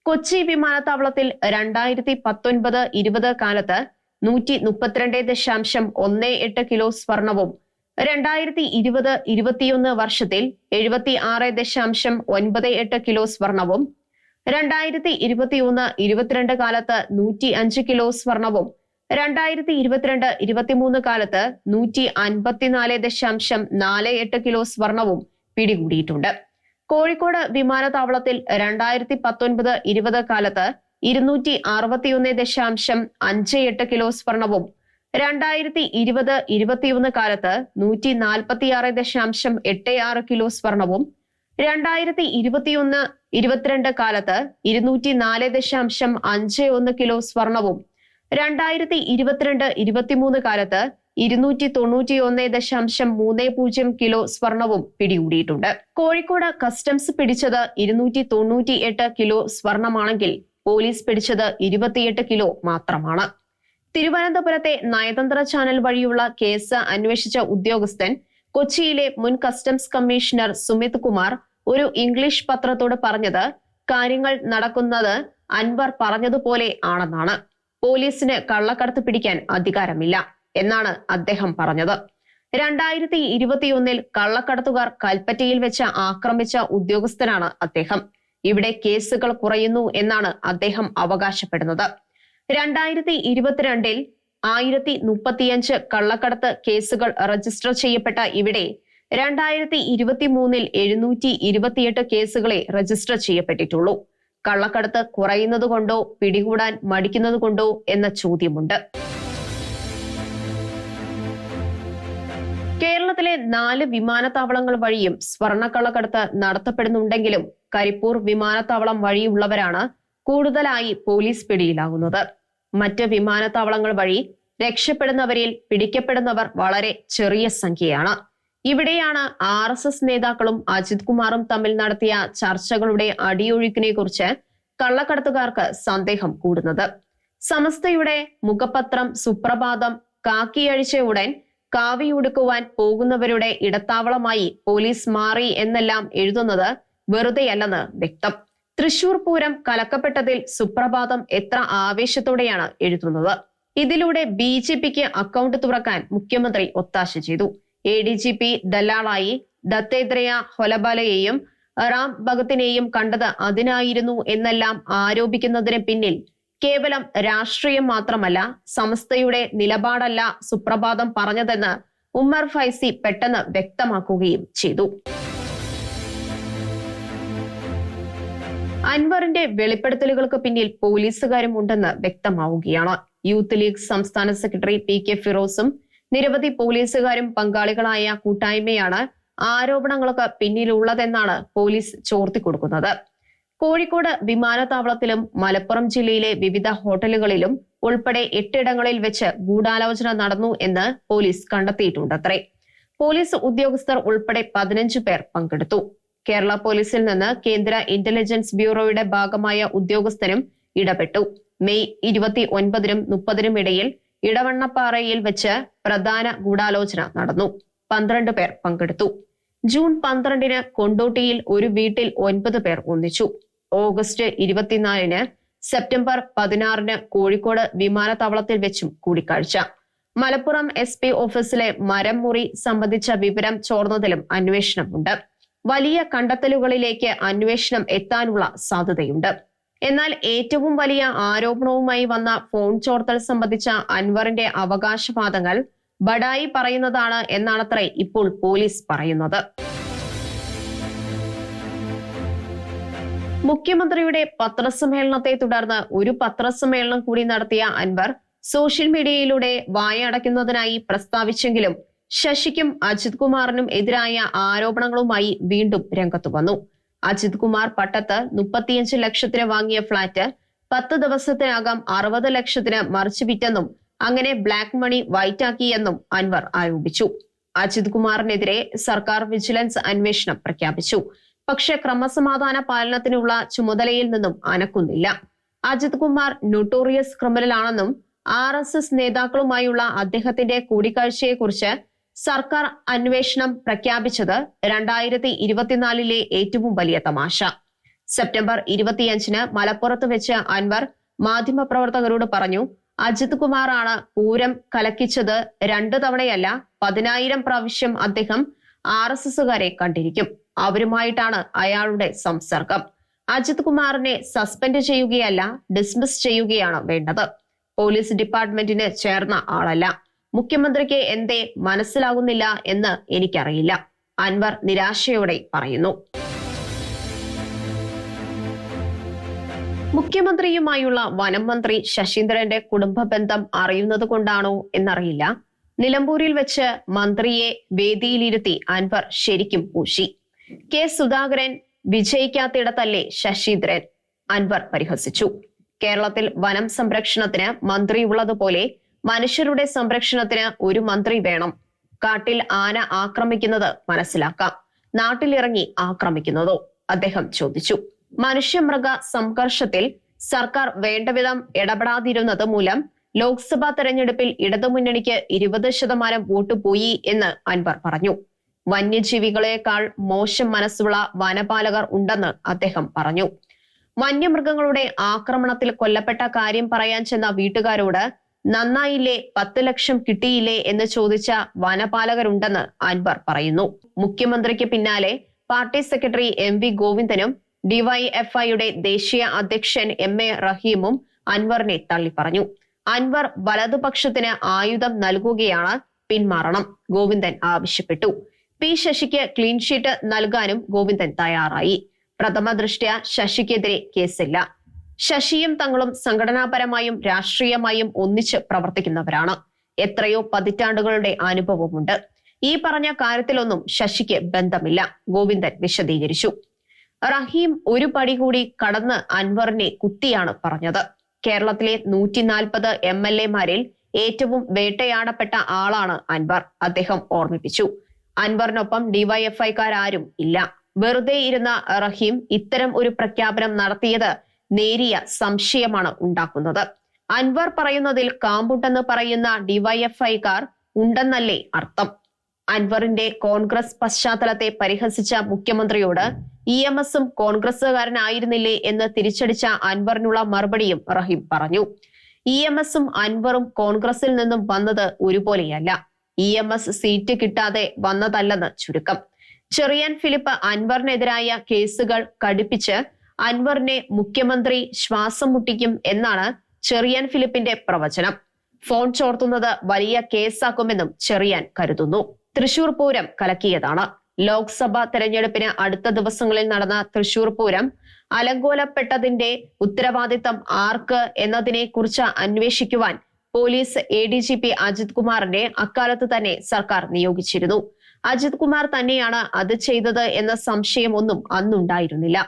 കൊച്ചി വിമാനത്താവളത്തിൽ രണ്ടായിരത്തി പത്തൊൻപത് ഇരുപത് കാലത്ത് നൂറ്റി മുപ്പത്തിരണ്ട് ദശാംശം ഒന്ന് എട്ട് കിലോ സ്വർണവും രണ്ടായിരത്തി ഇരുപത് ഇരുപത്തിയൊന്ന് വർഷത്തിൽ എഴുപത്തി ആറ് ദശാംശം ഒൻപത് എട്ട് കിലോ സ്വർണവും രണ്ടായിരത്തി ഇരുപത്തിയൊന്ന് ഇരുപത്തിരണ്ട് കാലത്ത് നൂറ്റി അഞ്ച് കിലോ സ്വർണവും രണ്ടായിരത്തി ഇരുപത്തിരണ്ട് ഇരുപത്തിമൂന്ന് കാലത്ത് നൂറ്റി അൻപത്തിനാല് ദശാംശം നാല് എട്ട് കിലോ സ്വർണവും പിടികൂടിയിട്ടുണ്ട്. കോഴിക്കോട് വിമാനത്താവളത്തിൽ രണ്ടായിരത്തി പത്തൊൻപത് ഇരുപത് കാലത്ത് ഇരുന്നൂറ്റി അറുപത്തിയൊന്ന് ദശാംശം അഞ്ച് എട്ട് കിലോ സ്വർണവും രണ്ടായിരത്തി ഇരുപത് ഇരുപത്തിയൊന്ന് കാലത്ത് നൂറ്റി നാൽപ്പത്തിയാറ് ദശാംശം എട്ട് ആറ് കിലോ സ്വർണവും രണ്ടായിരത്തി ഇരുപത്തിയൊന്ന് ഇരുപത്തിരണ്ട് കാലത്ത് ഇരുന്നൂറ്റി നാല് ദശാംശം അഞ്ച് ഒന്ന് കിലോ സ്വർണവും രണ്ടായിരത്തി ഇരുപത്തിരണ്ട് ഇരുപത്തിമൂന്ന് കാലത്ത് ഇരുന്നൂറ്റി തൊണ്ണൂറ്റി ഒന്ന് ദശാംശം മൂന്ന് പൂജ്യം കിലോ സ്വർണവും പിടികൂടിയിട്ടുണ്ട്. കോഴിക്കോട് കസ്റ്റംസ് പിടിച്ചത് ഇരുന്നൂറ്റി തൊണ്ണൂറ്റി എട്ട് കിലോ സ്വർണമാണെങ്കിൽ പോലീസ് പിടിച്ചത് ഇരുപത്തിയെട്ട് കിലോ മാത്രമാണ്. തിരുവനന്തപുരത്തെ നയതന്ത്ര ചാനൽ വഴിയുള്ള കേസ് അന്വേഷിച്ച ഉദ്യോഗസ്ഥൻ കൊച്ചിയിലെ മുൻ കസ്റ്റംസ് കമ്മീഷണർ സുമിത് കുമാർ ഒരു ഇംഗ്ലീഷ് പത്രത്തോട് പറഞ്ഞത് കാര്യങ്ങൾ നടക്കുന്നത് അൻവർ പറഞ്ഞതുപോലെ ആണെന്നാണ്. പോലീസിന് കള്ളക്കടത്ത് പിടിക്കാൻ അധികാരമില്ല. എന്നാണ് അദ്ദേഹം പറഞ്ഞത്. രണ്ടായിരത്തി ഇരുപത്തിയൊന്നിൽ കള്ളക്കടത്തുകാർ കൽപ്പറ്റയിൽ വെച്ച് ആക്രമിച്ച ഉദ്യോഗസ്ഥനാണ് അദ്ദേഹം. ഇവിടെ കേസുകൾ കുറയുന്നു എന്നാണ് അദ്ദേഹം അവകാശപ്പെടുന്നത്. രണ്ടായിരത്തി ഇരുപത്തിരണ്ടിൽ ആയിരത്തി മുപ്പത്തിയഞ്ച് കള്ളക്കടത്ത് കേസുകൾ രജിസ്റ്റർ ചെയ്യപ്പെട്ട ഇവിടെ രണ്ടായിരത്തി ഇരുപത്തി മൂന്നിൽ എഴുന്നൂറ്റി ഇരുപത്തിയെട്ട് കേസുകളെ രജിസ്റ്റർ ചെയ്യപ്പെട്ടിട്ടുള്ളൂ. കള്ളക്കടത്ത് കുറയുന്നത് കൊണ്ടോ പിടികൂടാൻ മടിക്കുന്നത് കൊണ്ടോ എന്ന ചോദ്യമുണ്ട്. കേരളത്തിലെ നാല് വിമാനത്താവളങ്ങൾ വഴിയും സ്വർണക്കള്ളക്കടത്ത് നടത്തപ്പെടുന്നുണ്ടെങ്കിലും കരിപ്പൂർ വിമാനത്താവളം വഴിയുള്ളവരാണ് കൂടുതലായി പോലീസ് പിടിയിലാകുന്നത്. മറ്റ് വിമാനത്താവളങ്ങൾ വഴി രക്ഷപ്പെടുന്നവരിൽ പിടിക്കപ്പെടുന്നവർ വളരെ ചെറിയ സംഖ്യയാണ്. ഇവിടെയാണ് ആർ എസ് എസ് നേതാക്കളും അജിത് കുമാറും തമ്മിൽ നടത്തിയ ചർച്ചകളുടെ അടിയൊഴുക്കിനെ കുറിച്ച് കള്ളക്കടത്തുകാർക്ക് സന്ദേഹം കൂടുന്നത്. സമസ്തയുടെ മുഖപത്രം സുപ്രഭാതം കാക്കിയഴിച്ച ഉടൻ കാവിയുടുക്കുവാൻ പോകുന്നവരുടെ ഇടത്താവളമായി പോലീസ് മാറി എന്നെല്ലാം എഴുതുന്നത് വെറുതെയല്ലെന്ന് വ്യക്തം. തൃശൂർ പൂരം കലക്കപ്പെട്ടതിൽ സുപ്രഭാതം എത്ര ആവേശത്തോടെയാണ് എഴുതുന്നത്. ഇതിലൂടെ ബി ജെ പിക്ക് അക്കൗണ്ട് തുറക്കാൻ മുഖ്യമന്ത്രി ഒത്താശ ചെയ്തു. എ ഡി ജി പി ദല്ലാളായി ദത്തേത്രേയ ഹൊലബലയെയും റാം ഭഗത്തിനെയും കണ്ടത് അതിനായിരുന്നു എന്നെല്ലാം ആരോപിക്കുന്നതിന് പിന്നിൽ കേവലം രാഷ്ട്രീയം മാത്രമല്ല സമസ്തയുടെ നിലപാടല്ല സുപ്രഭാതം പറഞ്ഞതെന്ന് ഉമ്മർ ഫൈസി പെട്ടെന്ന് വ്യക്തമാക്കുകയും ചെയ്തു. അൻവറിന്റെ വെളിപ്പെടുത്തലുകൾക്ക് പിന്നിൽ പോലീസുകാരും ഉണ്ടെന്ന് വ്യക്തമാവുകയാണ്. യൂത്ത് ലീഗ് സംസ്ഥാന സെക്രട്ടറി പി കെ ഫിറോസും നിരവധി പോലീസുകാരും പങ്കാളികളായ കൂട്ടായ്മയാണ് ആരോപണങ്ങൾക്ക് പിന്നിലുള്ളതെന്നാണ് പോലീസ് ചോർത്തിക്കൊടുക്കുന്നത്. കോഴിക്കോട് വിമാനത്താവളത്തിലും മലപ്പുറം ജില്ലയിലെ വിവിധ ഹോട്ടലുകളിലും ഉൾപ്പെടെ എട്ടിടങ്ങളിൽ വെച്ച് ഗൂഢാലോചന നടന്നു എന്ന് പോലീസ് കണ്ടെത്തിയിട്ടുണ്ടത്രേ. പോലീസ് ഉദ്യോഗസ്ഥർ ഉൾപ്പെടെ പതിനഞ്ചു പേർ പങ്കെടുത്തു. കേരള പോലീസിൽ നിന്ന് കേന്ദ്ര ഇന്റലിജൻസ് ബ്യൂറോയുടെ ഭാഗമായ ഉദ്യോഗസ്ഥരും ഇടപെട്ടു. മെയ് ഇരുപത്തി ഒൻപതിനും മുപ്പതിനും ഇടയിൽ ഇടവണ്ണപ്പാറയിൽ വെച്ച് പ്രധാന ഗൂഢാലോചന നടന്നു. പന്ത്രണ്ട് പേർ പങ്കെടുത്തു. ജൂൺ പന്ത്രണ്ടിന് കൊണ്ടോട്ടിയിൽ ഒരു വീട്ടിൽ ഒൻപത് പേർ ഒന്നിച്ചു. ഓഗസ്റ്റ് ഇരുപത്തിനാലിന് സെപ്റ്റംബർ പതിനാറിന് കോഴിക്കോട് വിമാനത്താവളത്തിൽ വെച്ചും കൂടിക്കാഴ്ച. മലപ്പുറം എസ് പി ഓഫീസിലെ മരം മുറി സംബന്ധിച്ച വിവരം ചോർന്നതിലും അന്വേഷണമുണ്ട്. വലിയ കണ്ടെത്തലുകളിലേക്ക് അന്വേഷണം എത്താനുള്ള സാധ്യതയുണ്ട്. എന്നാൽ ഏറ്റവും വലിയ ആരോപണവുമായി വന്ന ഫോൺ ചോർത്തൽ സംബന്ധിച്ച അൻവറിന്റെ അവകാശവാദങ്ങൾ ബഡായി പറയുന്നതാണ് എന്നാണത്രേ ഇപ്പോൾ പോലീസ് പറയുന്നത്. മുഖ്യമന്ത്രിയുടെ പത്രസമ്മേളനത്തെ തുടർന്ന് ഒരു പത്രസമ്മേളനം കൂടി നടത്തിയ അൻവർ സോഷ്യൽ മീഡിയയിലൂടെ വായടയ്ക്കുന്നതിനായി പ്രസ്താവിച്ചെങ്കിലും ശശിക്കും അജിത് കുമാറിനും എതിരായ ആരോപണങ്ങളുമായി വീണ്ടും രംഗത്തു വന്നു. അജിത് കുമാർ പട്ടത്ത് മുപ്പത്തിയഞ്ച് ലക്ഷത്തിന് വാങ്ങിയ ഫ്ളാറ്റ് പത്ത് ദിവസത്തിനകം അറുപത് ലക്ഷത്തിന് മറിച്ചു വിറ്റെന്നും അങ്ങനെ ബ്ലാക്ക് മണി വൈറ്റാക്കിയെന്നും അൻവർ ആരോപിച്ചു. അജിത് കുമാറിനെതിരെ സർക്കാർ വിജിലൻസ് അന്വേഷണം പ്രഖ്യാപിച്ചു. പക്ഷെ ക്രമസമാധാന പാലനത്തിനുള്ള ചുമതലയിൽ നിന്നും അനക്കുന്നില്ല. അജിത് കുമാർ നൊട്ടോറിയസ് ക്രിമിനലാണെന്നും ആർ എസ് എസ് നേതാക്കളുമായുള്ള അദ്ദേഹത്തിന്റെ കൂടിക്കാഴ്ചയെക്കുറിച്ച് സർക്കാർ അന്വേഷണം പ്രഖ്യാപിച്ചത് രണ്ടായിരത്തി ഇരുപത്തിനാലിലെ ഏറ്റവും വലിയ തമാശ. സെപ്റ്റംബർ ഇരുപത്തിയഞ്ചിന് മലപ്പുറത്ത് വെച്ച് അൻവർ മാധ്യമപ്രവർത്തകരോട് പറഞ്ഞു അജിത് കുമാറാണ് പൂരം കലക്കിച്ചത് രണ്ടു തവണയല്ല പതിനായിരം പ്രാവശ്യം അദ്ദേഹം ആർ എസ് എസുകാരെ കണ്ടിരിക്കും. അവരുമായിട്ടാണ് അയാളുടെ സംസർഗം. അജിത് കുമാറിനെ സസ്പെൻഡ് ചെയ്യുകയല്ല ഡിസ്മിസ് ചെയ്യുകയാണ് വേണ്ടത്. പോലീസ് ഡിപ്പാർട്ട്മെന്റിന് ചേർന്ന ആളല്ല. മുഖ്യമന്ത്രിക്ക് എന്തേ മനസ്സിലാകുന്നില്ല എന്ന് എനിക്കറിയില്ല. അൻവർ നിരാശയോടെ പറയുന്നു. മുഖ്യമന്ത്രിയുമായുള്ള വനം മന്ത്രി ശശീന്ദ്രന്റെ കുടുംബ ബന്ധം അറിയുന്നത് കൊണ്ടാണോ എന്നറിയില്ല. നിലമ്പൂരിൽ വെച്ച് മന്ത്രിയെ വേദിയിലിരുത്തി അൻവർ ശരിക്കും പൂശി കെ സുധാകരൻ വിജയിക്കാത്തിടത്തല്ലേ ശശീന്ദ്രൻ? അൻവർ പരിഹസിച്ചു. കേരളത്തിൽ വനം സംരക്ഷണത്തിന് മന്ത്രി ഉള്ളതുപോലെ മനുഷ്യരുടെ സംരക്ഷണത്തിന് ഒരു മന്ത്രി വേണം. കാട്ടിൽ ആന ആക്രമിക്കുന്നത് മനസ്സിലാക്കാം. നാട്ടിലിറങ്ങി ആക്രമിക്കുന്നതോ? അദ്ദേഹം ചോദിച്ചു. മനുഷ്യമൃഗ സംഘർഷത്തിൽ സർക്കാർ വേണ്ടവിധം ഇടപെടാതിരുന്നത് മൂലം ലോക്സഭാ തെരഞ്ഞെടുപ്പിൽ ഇടതുമുന്നണിക്ക് ഇരുപത് ശതമാനം വോട്ട് പോയി എന്ന് അൻവർ പറഞ്ഞു. വന്യജീവികളെക്കാൾ മോശം മനസ്സുള്ള വനപാലകർ ഉണ്ടെന്ന് അദ്ദേഹം പറഞ്ഞു. വന്യമൃഗങ്ങളുടെ ആക്രമണത്തിൽ കൊല്ലപ്പെട്ട കാര്യം പറയാൻ ചെന്ന വീട്ടുകാരോട് നന്നായില്ലേ പത്ത് ലക്ഷം കിട്ടിയില്ലേ എന്ന് ചോദിച്ച വനപാലകരുണ്ടെന്ന് അൻവർ പറയുന്നു. മുഖ്യമന്ത്രിക്ക് പിന്നാലെ പാർട്ടി സെക്രട്ടറി എം വി ഗോവിന്ദനും ഡിവൈഎഫ്ഐയുടെ ദേശീയ അധ്യക്ഷൻ എം എ റഹീമും അൻവറിനെ തള്ളിപ്പറഞ്ഞു. അൻവർ വലതുപക്ഷത്തിന് ആയുധം നൽകുകയാണ് പിന്മാറണം. ഗോവിന്ദൻ ആവശ്യപ്പെട്ടു. പി ശശിക്ക് ക്ലീൻ ഷീറ്റ് നൽകാനും ഗോവിന്ദൻ തയ്യാറായി. പ്രഥമ ദൃഷ്ട്യ ശശിക്കെതിരെ കേസില്ല. ശശിയും തങ്ങളും സംഘടനാപരമായും രാഷ്ട്രീയമായും ഒന്നിച്ച് പ്രവർത്തിക്കുന്നവരാണ്. എത്രയോ പതിറ്റാണ്ടുകളുടെ അനുഭവമുണ്ട്. ഈ പറഞ്ഞ കാര്യത്തിലൊന്നും ശശിക്ക് ബന്ധമില്ല. ഗോവിന്ദൻ വിശദീകരിച്ചു. റഹീം ഒരു പടി കൂടി കടന്ന് അൻവറിനെ കുത്തിയാണ് പറഞ്ഞത്. കേരളത്തിലെ നൂറ്റി നാൽപ്പത് എം എൽ എമാരിൽ ഏറ്റവും വേട്ടയാടപ്പെട്ട ആളാണ് അൻവർ. അദ്ദേഹം ഓർമ്മിപ്പിച്ചു. അൻവറിനൊപ്പം ഡിവൈഎഫ്ഐക്കാരും ഇല്ല. വെറുതെ ഇരുന്ന റഹീം ഇത്തരം ഒരു പ്രഖ്യാപനം നടത്തിയത് നേരിയ സംശയമാണ് ഉണ്ടാക്കുന്നത്. അൻവർ പറയുന്നതിൽ കാമ്പുണ്ടെന്ന് പറയുന്ന ഡിവൈഎഫ്ഐക്കാർ ഉണ്ടെന്നല്ലേ അർത്ഥം. അൻവറിന്റെ കോൺഗ്രസ് പശ്ചാത്തലത്തെ പരിഹസിച്ച മുഖ്യമന്ത്രിയോട് ഇ എം എസും കോൺഗ്രസുകാരനായിരുന്നില്ലേ എന്ന് തിരിച്ചടിച്ച അൻവറിനുള്ള മറുപടിയും റഹീം പറഞ്ഞു. ഇ എം എസും അൻവറും കോൺഗ്രസിൽ നിന്നും വന്നത് ഒരുപോലെയല്ല. ഇ എം എസ് സീറ്റ് കിട്ടാതെ വന്നതല്ലെന്ന് ചുരുക്കം. ചെറിയാൻ ഫിലിപ്പ് അൻവറിനെതിരായ കേസുകൾ കടുപ്പിച്ച് അൻവറിനെ മുഖ്യമന്ത്രി ശ്വാസം മുട്ടിക്കും എന്നാണ് ചെറിയാൻ ഫിലിപ്പിന്റെ പ്രവചനം. ഫോൺ ചോർത്തുന്നത് വലിയ കേസാക്കുമെന്നും ചെറിയാൻ കരുതുന്നു. തൃശൂർ പൂരം കലക്കിയതാണ്. ലോക്സഭാ തെരഞ്ഞെടുപ്പിന് അടുത്ത ദിവസങ്ങളിൽ നടന്ന തൃശൂർ പൂരം അലങ്കോലപ്പെട്ടതിന്റെ ഉത്തരവാദിത്തം ആർക്ക് എന്നതിനെ കുറിച്ച് അന്വേഷിക്കുവാൻ police A D G P Ajith കുമാറിനെ അക്കാലത്ത് തന്നെ സർക്കാർ നിയോഗിച്ചിരുന്നു. അജിത് കുമാർ തന്നെയാണ് അത് ചെയ്തത് എന്ന സംശയമൊന്നും അന്നുണ്ടായിരുന്നില്ല.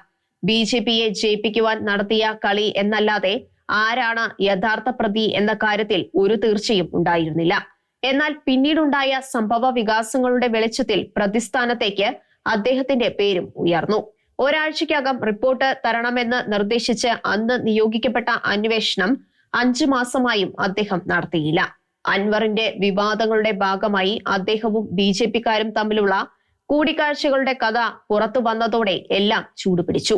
ബി ജെ പിയെ ജയിപ്പിക്കുവാൻ നടത്തിയ കളി എന്നല്ലാതെ ആരാണ് യഥാർത്ഥ പ്രതി എന്ന കാര്യത്തിൽ ഒരു തീർച്ചയും ഉണ്ടായിരുന്നില്ല. എന്നാൽ പിന്നീടുണ്ടായ സംഭവ വികാസങ്ങളുടെ വെളിച്ചത്തിൽ പ്രതിസ്ഥാനത്തേക്ക് അദ്ദേഹത്തിന്റെ പേരും ഉയർന്നു. ഒരാഴ്ചയ്ക്കകം റിപ്പോർട്ട് തരണമെന്ന് നിർദ്ദേശിച്ച് അന്ന് നിയോഗിക്കപ്പെട്ട അന്വേഷണം അഞ്ചു മാസമായും അദ്ദേഹം നടത്തിയില്ല. അൻവറിന്റെ വിവാദങ്ങളുടെ ഭാഗമായി അദ്ദേഹവും ബി ജെ പിക്കാരും തമ്മിലുള്ള കൂടിക്കാഴ്ചകളുടെ കഥ പുറത്തു വന്നതോടെ എല്ലാം ചൂടുപിടിച്ചു.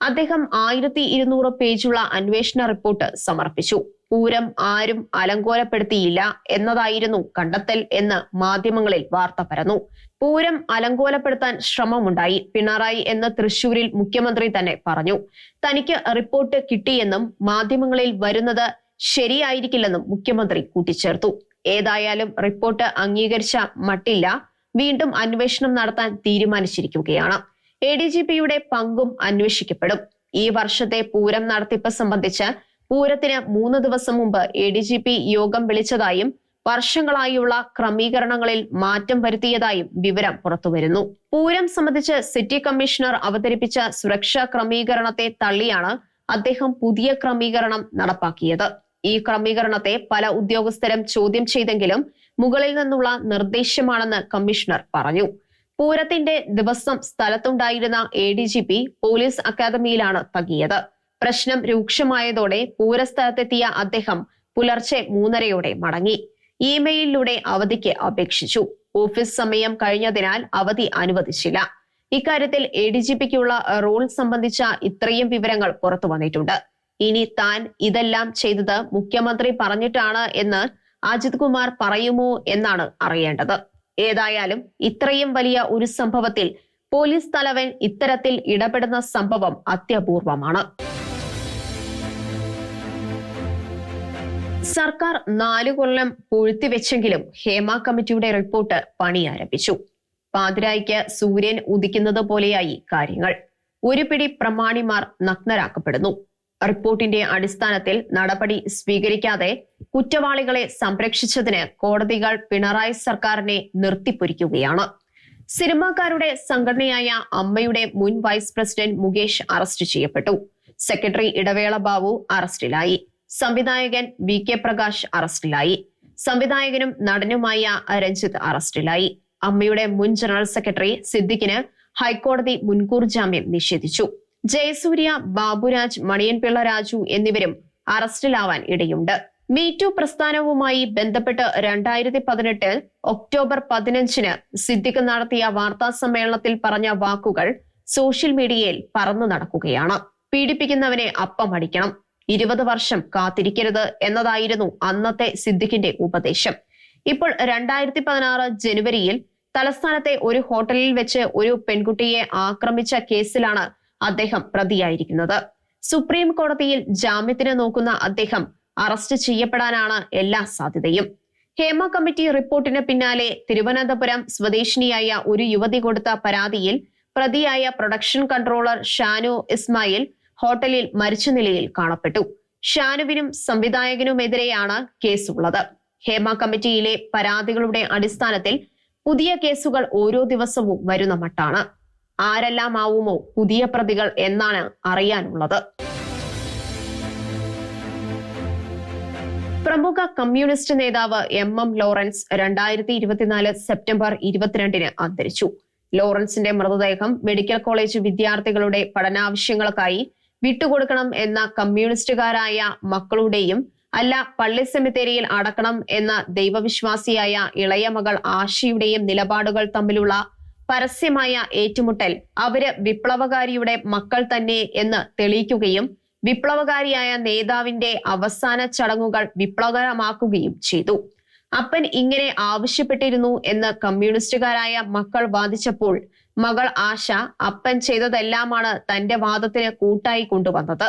അദ്ദേഹം ആയിരത്തി ഇരുന്നൂറ് പേജുള്ള അന്വേഷണ റിപ്പോർട്ട് സമർപ്പിച്ചു. പൂരം ആരും അലങ്കോലപ്പെടുത്തിയില്ല എന്നതായിരുന്നു കണ്ടെത്തൽ എന്ന് മാധ്യമങ്ങളിൽ വാർത്ത പരന്നു. പൂരം അലങ്കോലപ്പെടുത്താൻ ശ്രമമുണ്ടായി പിണറായി എന്ന് തൃശൂരിൽ മുഖ്യമന്ത്രി തന്നെ പറഞ്ഞു. തനിക്ക് റിപ്പോർട്ട് കിട്ടിയെന്നും മാധ്യമങ്ങളിൽ വരുന്നത് ശരിയായിരിക്കില്ലെന്നും മുഖ്യമന്ത്രി കൂട്ടിച്ചേർത്തു. ഏതായാലും റിപ്പോർട്ട് അംഗീകരിച്ച മട്ടില്ല. വീണ്ടും അന്വേഷണം നടത്താൻ തീരുമാനിച്ചിരിക്കുകയാണ്. എ ഡി ജി പിയുടെ പങ്കും അന്വേഷിക്കപ്പെടും. ഈ വർഷത്തെ പൂരം നടത്തിപ്പ് സംബന്ധിച്ച് പൂരത്തിന് മൂന്ന് ദിവസം മുമ്പ് എ ഡി ജി പി യോഗം വിളിച്ചതായും വർഷങ്ങളായുള്ള ക്രമീകരണങ്ങളിൽ മാറ്റം വരുത്തിയതായും വിവരം പുറത്തുവരുന്നു. പൂരം സംബന്ധിച്ച് സിറ്റി കമ്മീഷണർ അവതരിപ്പിച്ച സുരക്ഷാ ക്രമീകരണത്തെ തള്ളിയാണ് അദ്ദേഹം പുതിയ ക്രമീകരണം നടപ്പാക്കിയത്. ഈ ക്രമീകരണത്തെ പല ഉദ്യോഗസ്ഥരും ചോദ്യം ചെയ്തെങ്കിലും മുകളിൽ നിന്നുള്ള നിർദ്ദേശമാണെന്ന് കമ്മീഷണർ പറഞ്ഞു. പൂരത്തിന്റെ ദിവസം സ്ഥലത്തുണ്ടായിരുന്ന A D G P police അക്കാദമിയിലാണ് തങ്ങിയത്. പ്രശ്നം രൂക്ഷമായതോടെ പൂരസ്ഥലത്തെത്തിയ അദ്ദേഹം പുലർച്ചെ മൂന്നരയോടെ മടങ്ങി. ഇമെയിലിലൂടെ അവധിക്ക് അപേക്ഷിച്ചു. ഓഫീസ് സമയം കഴിഞ്ഞതിനാൽ അവധി അനുവദിച്ചില്ല. ഇക്കാര്യത്തിൽ എ ഡി ജി പിക്കുള്ള റോൾ സംബന്ധിച്ച ഇത്രയും വിവരങ്ങൾ പുറത്തു വന്നിട്ടുണ്ട്. ഇനി താൻ ഇതെല്ലാം ചെയ്തത് മുഖ്യമന്ത്രി പറഞ്ഞിട്ടാണ് എന്ന് അജിത് കുമാർ പറയുമോ എന്നാണ് അറിയേണ്ടത്. ഏതായാലും ഇത്രയും വലിയ ഒരു സംഭവത്തിൽ പോലീസ് തലവൻ ഇത്തരത്തിൽ ഇടപെടുന്ന സംഭവം അത്യപൂർവമാണ്. സർക്കാർ നാലു കൊല്ലം പൂഴ്ത്തിവെച്ചെങ്കിലും ഹേമ കമ്മിറ്റിയുടെ റിപ്പോർട്ട് പണി ആരംഭിച്ചു പാതിരായിക്ക് സൂര്യൻ ഉദിക്കുന്നത് പോലെയായി കാര്യങ്ങൾ. ഒരു പിടി പ്രമാണിമാർ നഗ്നരാക്കപ്പെടുന്നു. റിപ്പോർട്ടിന്റെ അടിസ്ഥാനത്തിൽ നടപടി സ്വീകരിക്കാതെ കുറ്റവാളികളെ സംരക്ഷിച്ചതിന് കോടതികൾ പിണറായി സർക്കാരിനെ നിർത്തിപ്പൊരിക്കുകയാണ്. സിനിമാക്കാരുടെ സംഘടനയായ അമ്മയുടെ മുൻ വൈസ് പ്രസിഡന്റ് മുകേഷ് അറസ്റ്റ് ചെയ്യപ്പെട്ടു. സെക്രട്ടറി ഇടവേള ബാബു അറസ്റ്റിലായി. സംവിധായകൻ വി കെ പ്രകാശ് അറസ്റ്റിലായി. സംവിധായകനും നടനുമായ രഞ്ജിത്ത് അറസ്റ്റിലായി. അമ്മയുടെ മുൻ ജനറൽ സെക്രട്ടറി സിദ്ദിഖിന് ഹൈക്കോടതി മുൻകൂർ ജാമ്യം നിഷേധിച്ചു. ജയസൂര്യ ബാബുരാജ് മണിയൻപിള്ള രാജു എന്നിവരും അറസ്റ്റിലാവാൻ ഇടയുണ്ട്. മീറ്റു പ്രസ്ഥാനവുമായി ബന്ധപ്പെട്ട് രണ്ടായിരത്തി പതിനെട്ട് ഒക്ടോബർ പതിനഞ്ചിന് സിദ്ദിഖ് നടത്തിയ വാർത്താ സമ്മേളനത്തിൽ പറഞ്ഞ വാക്കുകൾ സോഷ്യൽ മീഡിയയിൽ പറന്നു നടക്കുകയാണ്. പീഡിപ്പിക്കുന്നവനെ അപ്പം അടിക്കണം ഇരുപത് വർഷം കാത്തിരിക്കരുത് എന്നതായിരുന്നു അന്നത്തെ സിദ്ദിഖിന്റെ ഉപദേശം. ഇപ്പോൾ രണ്ടായിരത്തി പതിനാറ് ജനുവരിയിൽ തലസ്ഥാനത്തെ ഒരു ഹോട്ടലിൽ വെച്ച് ഒരു പെൺകുട്ടിയെ ആക്രമിച്ച കേസിലാണ് അദ്ദേഹം പ്രതിയായിരിക്കുന്നത്. സുപ്രീം കോടതിയിൽ ജാമ്യത്തിന് നോക്കുന്ന അദ്ദേഹം അറസ്റ്റ് ചെയ്യപ്പെടാനാണ് എല്ലാ സാധ്യതയും. ഹേമ കമ്മിറ്റി റിപ്പോർട്ടിന് പിന്നാലെ തിരുവനന്തപുരം സ്വദേശിനിയായ ഒരു യുവതി കൊടുത്ത പരാതിയിൽ പ്രതിയായ പ്രൊഡക്ഷൻ കൺട്രോളർ ഷാനു ഇസ്മായിൽ ഹോട്ടലിൽ മരിച്ച നിലയിൽ കാണപ്പെട്ടു. ഷാനുവിനും സംവിധായകനുമെതിരെയാണ് കേസുള്ളത്. ഹേമ കമ്മിറ്റിയിലെ പരാതികളുടെ അടിസ്ഥാനത്തിൽ പുതിയ കേസുകൾ ഓരോ ദിവസവും വരുന്ന മട്ടാണ്. ആരെല്ലാം ആവുമോ പുതിയ പ്രതികൾ എന്നാണ് അറിയാനുള്ളത്. പ്രമുഖ കമ്മ്യൂണിസ്റ്റ് നേതാവ് എം എം ലോറൻസ് രണ്ടായിരത്തി ഇരുപത്തിനാല് സെപ്റ്റംബർ ഇരുപത്തിരണ്ടിന് അന്തരിച്ചു. ലോറൻസിന്റെ മൃതദേഹം മെഡിക്കൽ കോളേജ് വിദ്യാർത്ഥികളുടെ പഠനാവശ്യങ്ങൾക്കായി വിട്ടുകൊടുക്കണം എന്ന കമ്മ്യൂണിസ്റ്റുകാരായ മക്കളുടെയും അല്ല പള്ളി സെമിത്തേരിയിൽ അടക്കണം എന്ന ദൈവവിശ്വാസിയായ ഇളയ മകൾ ആശയുടെയും നിലപാടുകൾ തമ്മിലുള്ള പരസ്യമായ ഏറ്റുമുട്ടൽ അവർ വിപ്ലവകാരിയുടെ മക്കൾ തന്നെ എന്ന് തെളിയിക്കുകയും വിപ്ലവകാരിയായ നേതാവിന്റെ അവസാന ചടങ്ങുകൾ വിപ്ലവകരമാക്കുകയും ചെയ്തു. അപ്പൻ ഇങ്ങനെ ആവശ്യപ്പെട്ടിരുന്നു എന്ന് കമ്മ്യൂണിസ്റ്റുകാരായ മക്കൾ വാദിച്ചപ്പോൾ മകൾ ആശ അപ്പൻ ചെയ്തതെല്ലാമാണ് തന്റെ വാദത്തിന് കൂട്ടായി കൊണ്ടുവന്നത്.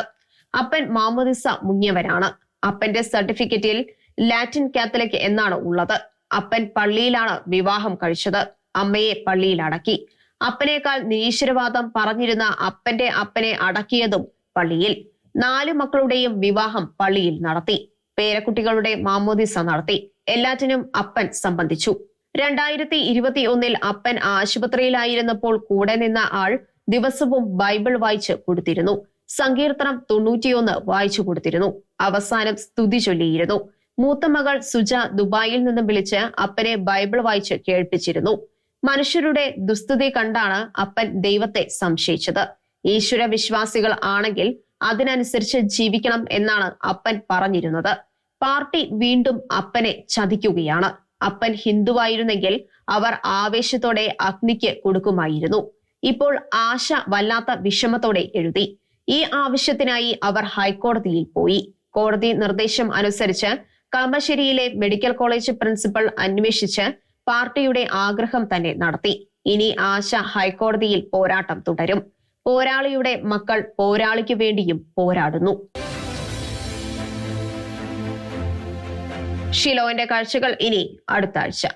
അപ്പൻ മാമോദിസ മുങ്ങിയവരാണ്. അപ്പന്റെ സർട്ടിഫിക്കറ്റിൽ ലാറ്റിൻ കാത്തലിക് എന്നാണ് ഉള്ളത്. അപ്പൻ പള്ളിയിലാണ് വിവാഹം കഴിച്ചത്. അമ്മയെ പള്ളിയിൽ അടക്കി. അപ്പനേക്കാൾ നിരീശ്വരവാദം പറഞ്ഞിരുന്ന അപ്പന്റെ അപ്പനെ അടക്കിയതും പള്ളിയിൽ. നാല് മക്കളുടെയും വിവാഹം പള്ളിയിൽ നടത്തി. പേരക്കുട്ടികളുടെ മാമോദിസ നടത്തി. എല്ലാറ്റിനും അപ്പൻ സംബന്ധിച്ചു. രണ്ടായിരത്തി ഇരുപത്തി ഒന്നിൽ അപ്പൻ ആശുപത്രിയിലായിരുന്നപ്പോൾ കൂടെ നിന്ന ആൾ ദിവസവും ബൈബിൾ വായിച്ച് കൊടുത്തിരുന്നു. സങ്കീർത്തനം തൊണ്ണൂറ്റിയൊന്ന് വായിച്ചു കൊടുത്തിരുന്നു. അവസാനം സ്തുതി ചൊല്ലിയിരുന്നു. മൂത്ത മകൾ സുജ ദുബായിൽ നിന്നും വിളിച്ച് അപ്പനെ ബൈബിൾ വായിച്ച് കേൾപ്പിച്ചിരുന്നു. മനുഷ്യരുടെ ദുസ്തുതി കണ്ടാണ് അപ്പൻ ദൈവത്തെ സംശയിച്ചത്. ഈശ്വര വിശ്വാസികൾ ആണെങ്കിൽ അതിനനുസരിച്ച് ജീവിക്കണം എന്നാണ് അപ്പൻ പറഞ്ഞിരുന്നത്. പാർട്ടി വീണ്ടും അപ്പനെ ചതിക്കുകയാണ്. അപ്പൻ ഹിന്ദുവായിരുന്നെങ്കിൽ അവർ ആവേശത്തോടെ അഗ്നിക്ക് കൊടുക്കുമായിരുന്നു. ഇപ്പോൾ ആശ വല്ലാത്ത വിഷമത്തോടെ എഴുതി. ഈ ആവശ്യത്തിനായി അവർ ഹൈക്കോടതിയിൽ പോയി. കോടതി നിർദ്ദേശം അനുസരിച്ച് കളമശ്ശേരിയിലെ മെഡിക്കൽ കോളേജ് പ്രിൻസിപ്പൽ അന്വേഷിച്ച് പാർട്ടിയുടെ ആഗ്രഹം തന്നെ നടത്തി. ഇനി ആശ ഹൈക്കോടതിയിൽ പോരാട്ടം തുടരും. പോരാളിയുടെ മക്കൾ പോരാളിക്ക് വേണ്ടിയും പോരാടുന്നു. ഷിലോന്റെ കാഴ്ചകൾ ഇനി അടുത്ത ആഴ്ച.